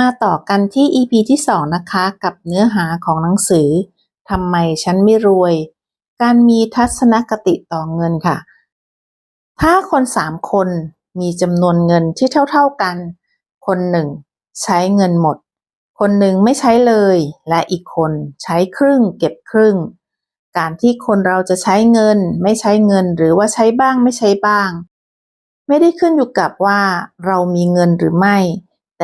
มาต่อกันที่ EP ที่ 2 นะคะกับเนื้อหาของหนังสือทำไมฉันไม่รวย การมีทัศนคติต่อเงินค่ะ ถ้าคน 3 คนมีจำนวนเงินที่เท่า ๆกัน คนหนึ่งใช้เงินหมด คนหนึ่งไม่ใช้เลย และอีกคนใช้ครึ่งเก็บครึ่ง การที่คนเราจะใช้เงิน ไม่ใช้เงินหรือว่าใช้บ้างไม่ใช้บ้าง ไม่ได้ขึ้นอยู่กับว่าเรามีเงินหรือไม่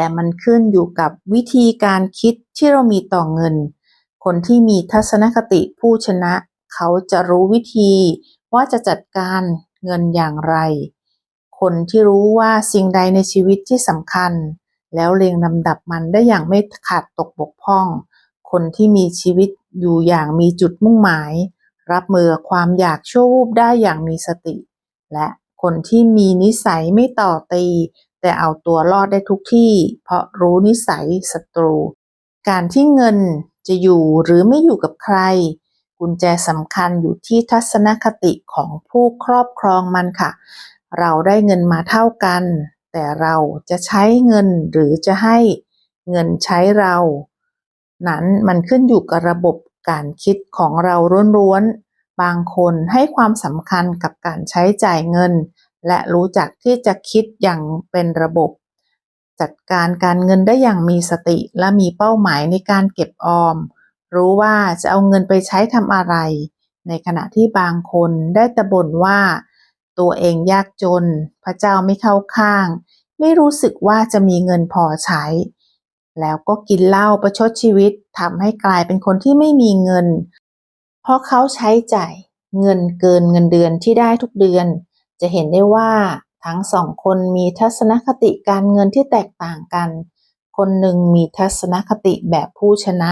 แต่มันขึ้นอยู่กับวิธีการคิดที่เรามีต่อเงิน คนที่มีทัศนคติผู้ชนะ เขาจะรู้วิธีว่าจะจัดการเงินอย่างไร คนที่รู้ว่าสิ่งใดในชีวิตที่สำคัญ แล้วเรียงลำดับมันได้อย่างไม่ขาดตกบกพร่อง คนที่มีชีวิตอยู่อย่างมีจุดมุ่งหมาย รับมือความอยากชั่ววูบได้อย่างมีสติ และคนที่มีนิสัยไม่ต่อตี แต่เอาตัวรอดได้ทุกที่ เพราะรู้นิสัยศัตรู การที่เงินจะอยู่หรือไม่อยู่กับใคร กุญแจสำคัญอยู่ที่ทัศนคติของผู้ครอบครองมันค่ะ เราได้เงินมาเท่ากัน แต่เราจะใช้เงินหรือจะให้เงินใช้เรา นั้นมันขึ้นอยู่กับระบบการคิดของเราล้วนๆ บางคนให้ความสำคัญกับการใช้จ่ายเงิน และรู้จักที่จะคิดอย่างเป็นระบบ จัดการการเงินได้อย่างมีสติ และมีเป้าหมายในการเก็บออม รู้ว่าจะเอาเงินไปใช้ทำอะไร ในขณะที่บางคนได้ต่บ่นว่า ตัวเองยากจน พระเจ้าไม่เข้าข้าง ไม่รู้สึกว่าจะมีเงินพอใช้ แล้วก็กินเหล้าประชดชีวิตทำให้กลายเป็นคนที่ไม่มีเงิน เพราะเขาใช้จ่ายเงินเกินเงินเดือนที่ได้ทุกเดือน จะเห็นได้ว่าทั้งสองคนมีทัศนคติการเงินที่แตกต่างกัน คนหนึ่งมีทัศนคติแบบผู้ชนะ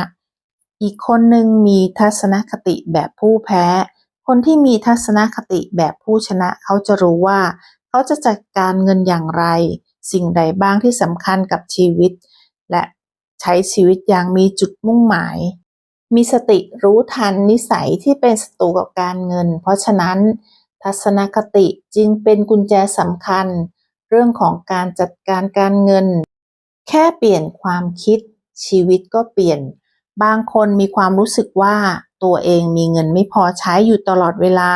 อีกคนหนึ่งมีทัศนคติแบบผู้แพ้ คนที่มีทัศนคติแบบผู้ชนะ เขาจะรู้ว่า เขาจะจัดการเงินอย่างไร สิ่งใดบ้างที่สำคัญกับชีวิต และใช้ชีวิตอย่างมีจุดมุ่งหมาย มีสติรู้ทันนิสัยที่เป็นศัตรูกับการเงิน เพราะฉะนั้น ทัศนคติจึงเป็นกุญแจสำคัญ เรื่องของการจัดการการเงิน แค่เปลี่ยนความคิด ชีวิตก็เปลี่ยน บางคนมีความรู้สึกว่าตัวเองมีเงินไม่พอใช้อยู่ตลอดเวลา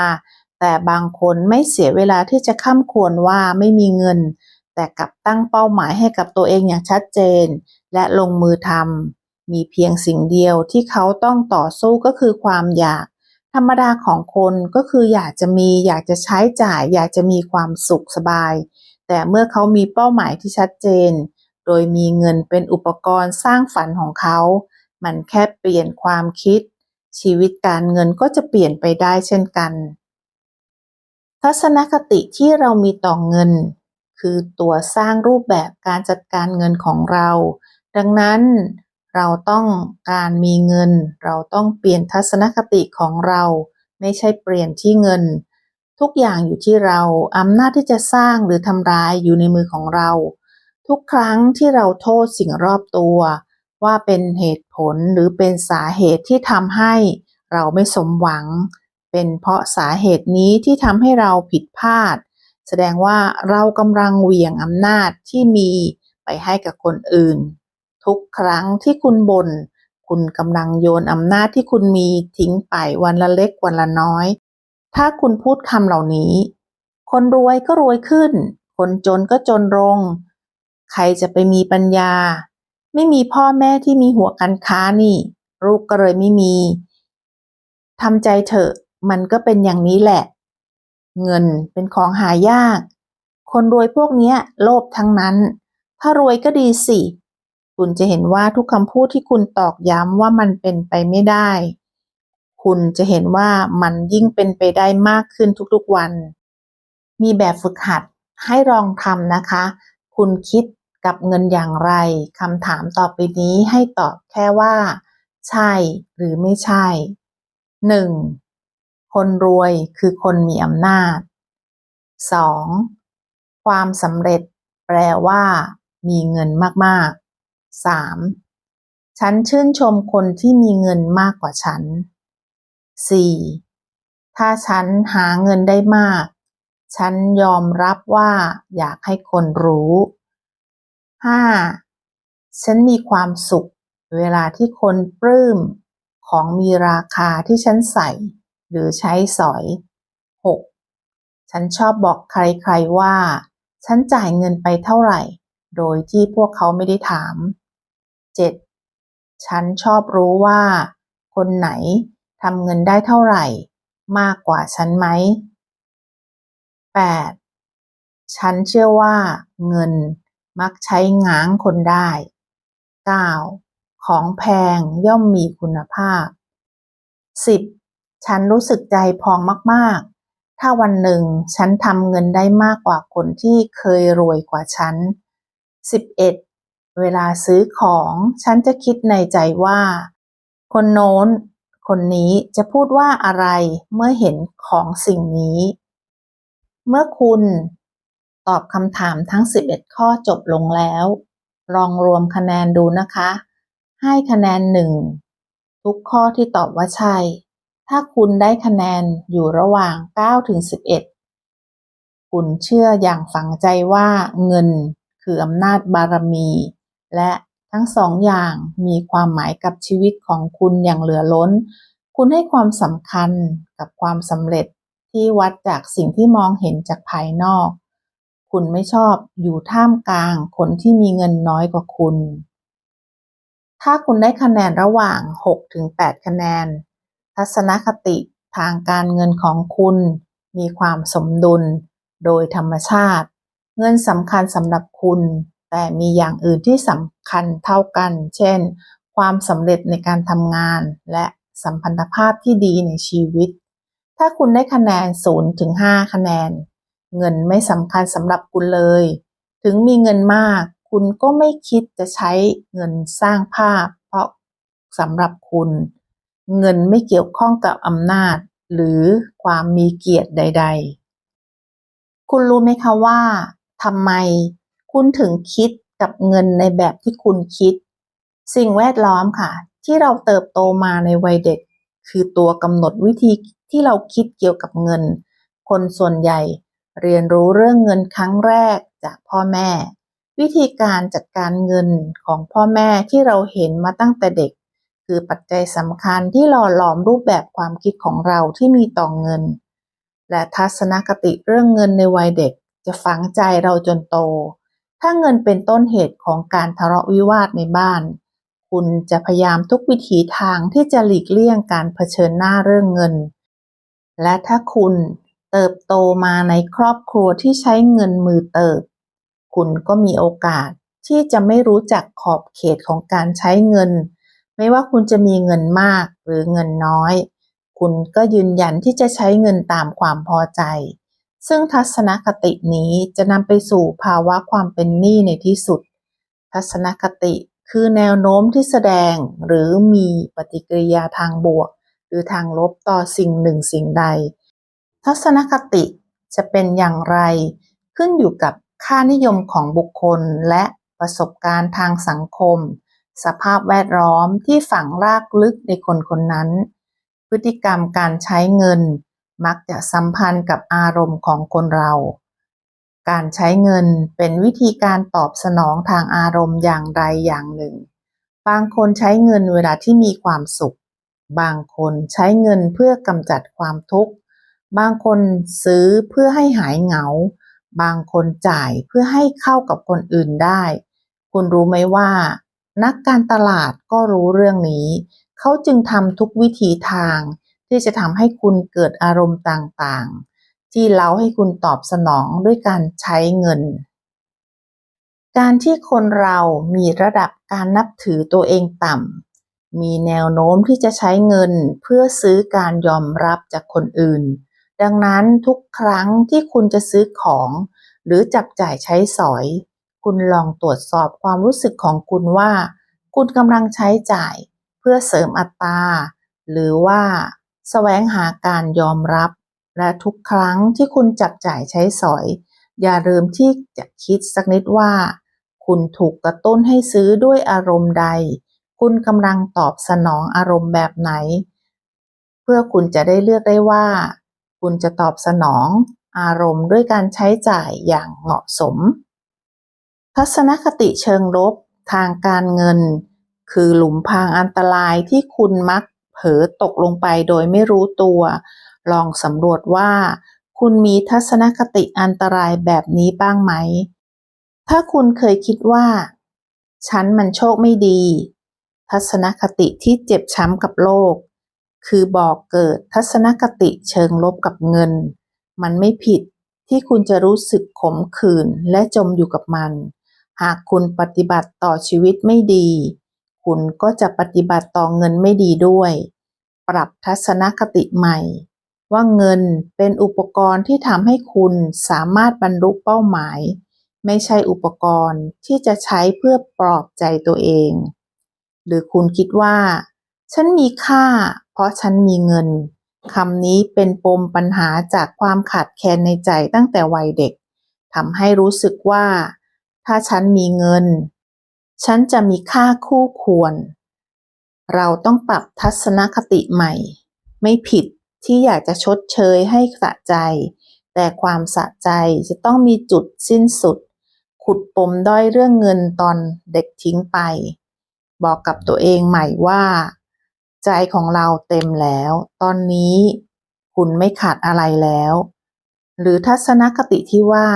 แต่บางคนไม่เสียเวลาที่จะข้ามควรว่าไม่มีเงิน แต่กลับตั้งเป้าหมายให้กับตัวเองอย่างชัดเจน และลงมือทำมีเพียงสิ่งเดียวที่เขาต้องต่อสู้ก็คือความอยาก ธรรมดาของคนก็คืออยากจะมีอยากจะใช้จ่าย อยากจะมีความสุขสบาย แต่เมื่อเขามีเป้าหมายที่ชัดเจน โดยมีเงินเป็นอุปกรณ์สร้างฝันของเขา มันแค่เปลี่ยนความคิด ชีวิตการเงินก็จะเปลี่ยนไปได้เช่นกัน ทัศนคติที่เรามีต่อเงิน คือตัวสร้างรูปแบบการจัดการเงินของเรา ดังนั้น เราต้องการมีเงิน เราต้องเปลี่ยนทัศนคติของเรา ไม่ใช่เปลี่ยนที่เงิน ทุกอย่างอยู่ที่เราอำนาจที่จะสร้างหรือทำร้ายอยู่ในมือของเรา ทุกครั้งที่เราโทษสิ่งรอบตัว ว่าเป็นเหตุผลหรือเป็นสาเหตุที่ทำให้เราไม่สมหวัง เป็นเพราะสาเหตุนี้ที่ทำให้เราผิดพลาด แสดงว่าเรากำลังเหวี่ยงอำนาจที่มีไปให้กับคนอื่น ทุกครั้งที่คุณบน่นคุณกำลังโยนอำนาจที่คุณมีทิ้งไปวันละเล็กวันละน้อย ถ้าคุณพูดคำเหล่านี้ คนรวยก็รวยขึ้น คนจนก็จนลง ใครจะไปมีปัญญา ไม่มีพ่อแม่ที่มีหัวกันค้านี่ ลูกก็เลยไม่มีทำใจเถอะมันก็เป็นอย่างนี้แหละ เงินเป็นของหายาก คนรวยพวกเนี้ยโลภทั้งนั้น ถ้ารวยก็ดีสิ คุณจะเห็นว่าทุกคำพูดที่คุณตอกย้ำว่ามันเป็นไปไม่ได้ คุณจะเห็นว่ามันยิ่งเป็นไปได้มากขึ้นทุกๆวัน มีแบบฝึกหัดให้ลองทำนะคะ คุณคิดกับเงินอย่างไรคำถามต่อไปนี้ให้ตอบแค่ว่า ใช่หรือไม่ใช่ 1. คนรวยคือคนมีอำนาจ 2. ความสำเร็จแปลว่า มีเงินมาก ๆ 3. ฉันชื่นชมคนที่มีเงินมากกว่าฉัน 4. ถ้าฉันหาเงินได้มาก ฉันยอมรับว่าอยากให้คนรู้ 5. ฉันมีความสุขเวลาที่คนปลื้มของมีราคาที่ฉันใส่ หรือใช้สอย 6. ฉันชอบบอกใครๆว่า ฉันจ่ายเงินไปเท่าไหร่ โดยที่พวกเขาไม่ได้ถาม 7. ฉันชอบรู้ว่า คนไหนทำเงินได้เท่าไหร่ มากกว่าฉันไหม 8. ฉันเชื่อว่า เงินมักใช้ง้างคนได้ 9. ของแพงย่อมมีคุณภาพ 10. ฉันรู้สึกใจพองมากๆ ถ้าวันหนึ่งฉันทำเงินได้มากกว่าคนที่เคยรวยกว่าฉัน 11. เวลาซื้อของฉันจะคิดในใจว่า คนโน้น คนนี้จะพูดว่าอะไรเมื่อเห็นของสิ่งนี้ เมื่อคุณตอบคำถามทั้ง 11 ข้อจบลงแล้ว ลองรวมคะแนนดูนะคะ ให้คะแนนหนึ่งทุกข้อที่ตอบว่าใช่ ถ้าคุณได้คะแนนอยู่ระหว่าง9ถึง11 คุณเชื่ออย่างฝังใจว่าเงินคืออำนาจบารมี และทั้งสองอย่างมีความหมายกับชีวิตของคุณอย่างเหลือล้น คุณให้ความสำคัญกับความสำเร็จที่วัดจากสิ่งที่มองเห็นจากภายนอก คุณไม่ชอบอยู่ท่ามกลางคนที่มีเงินน้อยกว่าคุณ ถ้าคุณได้คะแนนระหว่าง 6-8 คะแนน ทัศนคติทางการเงินของคุณมีความสมดุลโดยธรรมชาติ เงินสำคัญสำหรับคุณ แต่มีอย่างอื่นที่สำคัญเท่ากัน เช่น ความสำเร็จในการทำงาน และสัมพันธภาพที่ดีในชีวิต ถ้าคุณได้คะแนน0-5คะแนน เงินไม่สำคัญสำหรับคุณเลย ถึงมีเงินมาก คุณก็ไม่คิดจะใช้เงินสร้างภาพ เพราะสำหรับคุณ เงินไม่เกี่ยวข้องกับอำนาจ หรือความมีเกียรติใด ๆ คุณรู้ไหมคะว่าทำไม คุณถึงคิดกับเงินในแบบที่คุณคิด สิ่งแวดล้อมค่ะ ที่เราเติบโตมาในวัยเด็ก คือตัวกำหนดวิธีที่เราคิดเกี่ยวกับเงิน คนส่วนใหญ่ เรียนรู้เรื่องเงินครั้งแรกจากพ่อแม่ วิธีการจัดการเงินของพ่อแม่ที่เราเห็นมาตั้งแต่เด็ก คือปัจจัยสำคัญที่หล่อหลอมรูปแบบความคิดของเราที่มีต่อเงิน และทัศนคติเรื่องเงินในวัยเด็กจะฝังใจเราจนโต ถ้าเงินเป็นต้นเหตุของการทะเลาะวิวาทในบ้าน คุณจะพยายามทุกวิถีทางที่จะหลีกเลี่ยงการเผชิญหน้าเรื่องเงิน และถ้าคุณเติบโตมาในครอบครัวที่ใช้เงินมือเติบ คุณก็มีโอกาสที่จะไม่รู้จักขอบเขตของการใช้เงิน ไม่ว่าคุณจะมีเงินมากหรือเงินน้อย คุณก็ยืนยันที่จะใช้เงินตามความพอใจ ซึ่งทัศนคตินี้จะนำไปสู่ภาวะความเป็นหนี้ในที่สุด ทัศนคติคือแนวโน้มที่แสดงหรือมีปฏิกิริยาทางบวก หรือทางลบต่อสิ่งหนึ่งสิ่งใด ทัศนคติจะเป็นอย่างไร ขึ้นอยู่กับค่านิยมของบุคคลและประสบการณ์ทางสังคม สภาพแวดล้อมที่ฝังรากลึกในคนคนนั้น พฤติกรรมการใช้เงิน มักจะสัมพันธ์กับอารมณ์ของคนเรา การใช้เงินเป็นวิธีการตอบสนองทางอารมณ์อย่างใดอย่างหนึ่ง บางคนใช้เงินเวลาที่มีความสุข บางคนใช้เงินเพื่อกำจัดความทุกข์ บางคนซื้อเพื่อให้หายเหงา บางคนจ่ายเพื่อให้เข้ากับคนอื่นได้ คุณรู้ไหมว่า นักการตลาดก็รู้เรื่องนี้ เขาจึงทำทุกวิธีทาง ที่จะทำให้คุณเกิดอารมณ์ต่างๆ ที่เล้าให้คุณตอบสนองด้วยการใช้เงิน การที่คนเรามีระดับการนับถือตัวเองต่ำมีแนวโน้มที่จะใช้เงินเพื่อซื้อการยอมรับจากคนอื่น ดังนั้นทุกครั้งที่คุณจะซื้อของ หรือจับจ่ายใช้สอย คุณลองตรวจสอบความรู้สึกของคุณว่า คุณกำลังใช้จ่ายเพื่อเสริมอัตราหรือว่า แสวงหาการยอมรับ และทุกครั้งที่คุณจับจ่ายใช้สอย อย่าลืมที่จะคิดสักนิดว่า คุณถูกกระตุ้นให้ซื้อด้วยอารมณ์ใด คุณกำลังตอบสนองอารมณ์แบบไหน เพื่อคุณจะได้เลือกได้ว่า คุณจะตอบสนองอารมณ์ด้วยการใช้จ่ายอย่างเหมาะสม ทัศนคติเชิงลบทางการเงิน คือหลุมพรางอันตรายที่คุณมัก ผลอตกลงไปโดยไม่รู้ตัว ลองสำรวจว่า คุณมีทัศนคติอันตรายแบบนี้บ้างไหม ถ้าคุณเคยคิดว่า ฉันมันโชคไม่ดี ทัศนคติที่เจ็บช้ำกับโลก คือบอกเกิดทัศนคติเชิงลบกับเงิน มันไม่ผิดที่คุณจะรู้สึกขมขื่นและจมอยู่กับมัน หากคุณปฏิบัติต่อชีวิตไม่ดี คุณก็จะปฏิบัติต่อเงินไม่ดีด้วย ปรับทัศนคติใหม่ ว่าเงินเป็นอุปกรณ์ที่ทำให้คุณสามารถบรรลุเป้าหมาย ไม่ใช่อุปกรณ์ที่จะใช้เพื่อปลอบใจตัวเอง หรือคุณคิดว่า ฉันมีค่า เพราะฉันมีเงินคำนี้เป็นปมปัญหาจากความขาดแคลนในใจตั้งแต่วัยเด็กทำให้รู้สึกว่า ถ้าฉันมีเงิน ฉันจะมีค่าคู่ควร เราต้องปรับทัศนคติใหม่ ไม่ผิดที่อยากจะชดเชยให้สะใจ แต่ความสะใจจะต้องมีจุดสิ้นสุด ขุดปมด้อยเรื่องเงินตอนเด็กทิ้งไป บอกกับตัวเองใหม่ว่า ใจของเราเต็มแล้ว ตอนนี้คุณไม่ขาดอะไรแล้ว หรือทัศนคติที่ว่า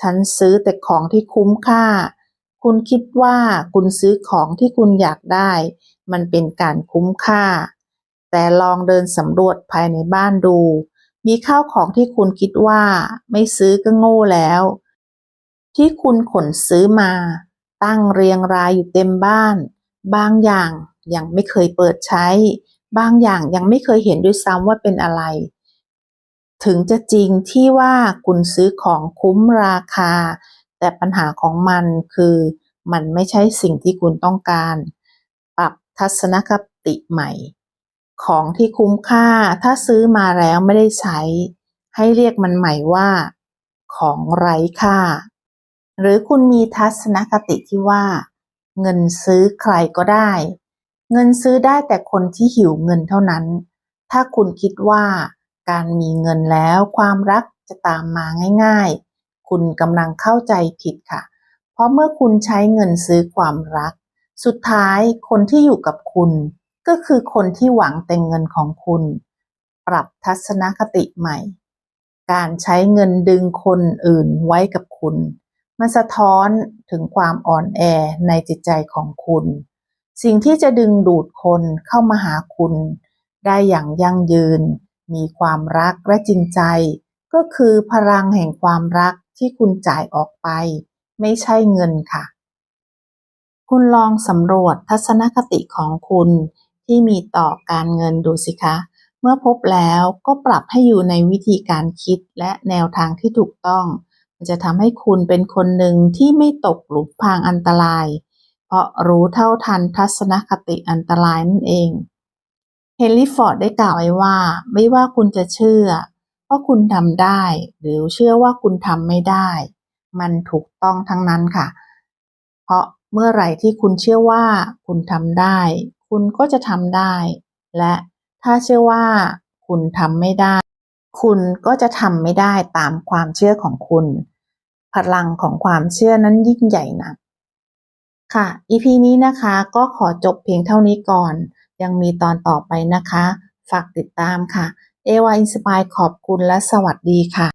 ฉันซื้อแต่ของที่คุ้มค่า คุณคิดว่าคุณซื้อของที่คุณอยากได้ มันเป็นการคุ้มค่า แต่ลองเดินสำรวจภายในบ้านดู มีข้าวของที่คุณคิดว่าไม่ซื้อก็โง่แล้ว ที่คุณขนซื้อมา ตั้งเรียงรายอยู่เต็มบ้าน บางอย่างยังไม่เคยเปิดใช้ บางอย่างยังไม่เคยเห็นด้วยซ้ำว่าเป็นอะไร ถึงจะจริงที่ว่าคุณซื้อของคุ้มราคา แต่ปัญหาของมันคือมันไม่ใช่สิ่งที่คุณต้องการ ปรับทัศนคติใหม่ ของที่คุ้มค่าถ้าซื้อมาแล้วไม่ได้ใช้ ให้เรียกมันใหม่ว่า ของไร้ค่า หรือคุณมีทัศนคติที่ว่า เงินซื้อใครก็ได้ เงินซื้อได้แต่คนที่หิวเงินเท่านั้น ถ้าคุณคิดว่าการมีเงินแล้วความรักจะตามมาง่าย ๆ คุณกำลังเข้าใจผิดค่ะ เพราะเมื่อคุณใช้เงินซื้อความรัก สุดท้ายคนที่อยู่กับคุณ ก็คือคนที่หวังแต่เงินของคุณ ปรับทัศนคติใหม่ การใช้เงินดึงคนอื่นไว้กับคุณ มันสะท้อนถึงความอ่อนแอในจิตใจของคุณ สิ่งที่จะดึงดูดคนเข้ามาหาคุณ ได้อย่างยั่งยืน มีความรักและจริงใจก็คือพลังแห่งความรัก ที่คุณจ่ายออกไป ไม่ใช่เงินค่ะ คุณลองสำรวจทัศนคติของคุณที่มีต่อการเงินดูสิคะ เมื่อพบแล้วก็ปรับให้อยู่ในวิธีการคิดและแนวทางที่ถูกต้อง มันจะทำให้คุณเป็นคนหนึ่งที่ไม่ตกหลุมพรางอันตราย เพราะรู้เท่าทันทัศนคติอันตรายนั่นเองเฮนรี่ฟอร์ดได้กล่าวไว้ว่า ไม่ว่าคุณจะเชื่อ ว่าคุณทำได้ หรือเชื่อว่าคุณทำไม่ได้ มันถูกต้องทั้งนั้นค่ะ เพราะเมื่อไหร่ที่คุณเชื่อว่าคุณทำได้ คุณก็จะทำได้ และถ้าเชื่อว่าคุณทำไม่ได้ คุณก็จะทำไม่ได้ตามความเชื่อของคุณ พลังของความเชื่อนั้นยิ่งใหญ่นะค่ะ EP นี้นะคะก็ขอจบเพียงเท่านี้ก่อน ยังมีตอนต่อไปนะคะ ฝากติดตามค่ะ เอวาอินสปายขอบคุณและสวัสดีค่ะ